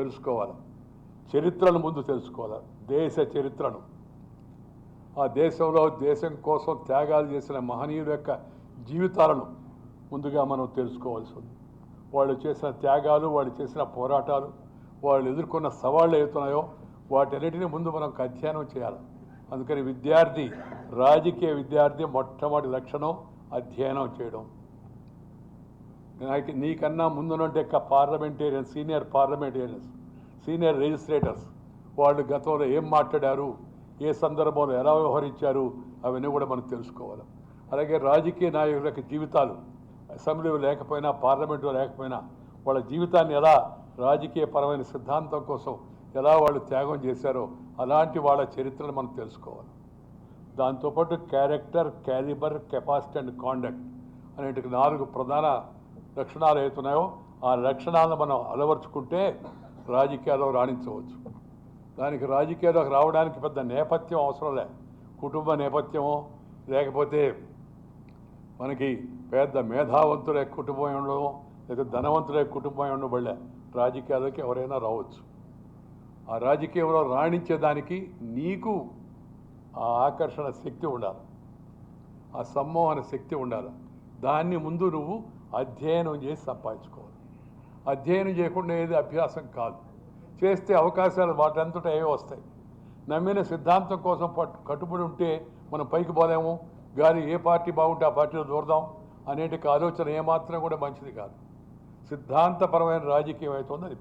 తెలుసుకోవాలి. చరిత్రను ముందు తెలుసుకోవాలి. దేశ చరిత్రను. ఆ దేశంలో దేశం కోసం త్యాగాలు చేసిన మహనీయుల యొక్క జీవితాలను ముందుగా మనం తెలుసుకోవాల్సి ఉంది. వాళ్ళు చేసిన త్యాగాలు వాళ్ళు చేసిన పోరాటాలు వాళ్ళు ఎదుర్కొన్న సవాళ్ళు అవుతున్నాయో వాటన్నిటిని ముందు మనం అధ్యయనం చేయాలి. అందుకని విద్యార్థి రాజకీయ విద్యార్థి మొట్టమొదటి లక్షణం అధ్యయనం చేయడం. నాకు నీకన్నా ముందునంటే parliamentarian senior parliamentarians senior registrators వాళ్ళు గతంలో ఏం మాట్లాడారు ఏ సందర్భంలో ఎలా వ్యవహరించారు అవన్నీ కూడా మనం తెలుసుకోవాలి. అలాగే రాజకీయ నాయకుల యొక్క జీవితాలు అసెంబ్లీలో లేకపోయినా పార్లమెంట్లో లేకపోయినా వాళ్ళ జీవితాన్ని ఎలా రాజకీయ పరమైన సిద్ధాంతం కోసం ఎలా వాళ్ళు త్యాగం చేశారో అలాంటి వాళ్ళ చరిత్రను మనం తెలుసుకోవాలి. దాంతోపాటు character calibre capacity and conduct అనేటి నాలుగు ప్రధాన లక్షణాలు అవుతున్నాయో ఆ లక్షణాలను మనం అలవర్చుకుంటే రాజకీయాల్లో రాణించవచ్చు. దానికి రాజకీయాల్లోకి రావడానికి పెద్ద నేపథ్యం అవసరం లే. కుటుంబ నేపథ్యమో లేకపోతే మనకి పెద్ద మేధావంతుల కుటుంబం ఉండడం లేదా ధనవంతుల కుటుంబం ఉండబడలే రాజకీయాలకి ఎవరైనా రావచ్చు. ఆ రాజకీయంలో రాణించేదానికి నీకు ఆ ఆకర్షణ శక్తి ఉండాలి. ఆ సమ్మోహన శక్తి ఉండాలి. దాన్ని ముందు నువ్వు అధ్యయనం చేసి సంపాదించుకోవాలి. అధ్యయనం చేయకుండా ఏది అభ్యాసం కాదు. చేస్తే అవకాశాలు వాటంతట ఏవో వస్తాయి. నమ్మిన సిద్ధాంతం కోసం పట్టు కట్టుబడి ఉంటే మనం పైకి పోలేము. గాలి ఏ పార్టీ బాగుంటే ఆ పార్టీలో దూరదాం అనేటి ఆలోచన ఏమాత్రం కూడా మంచిది కాదు. సిద్ధాంతపరమైన రాజకీయం అవుతుంది అది.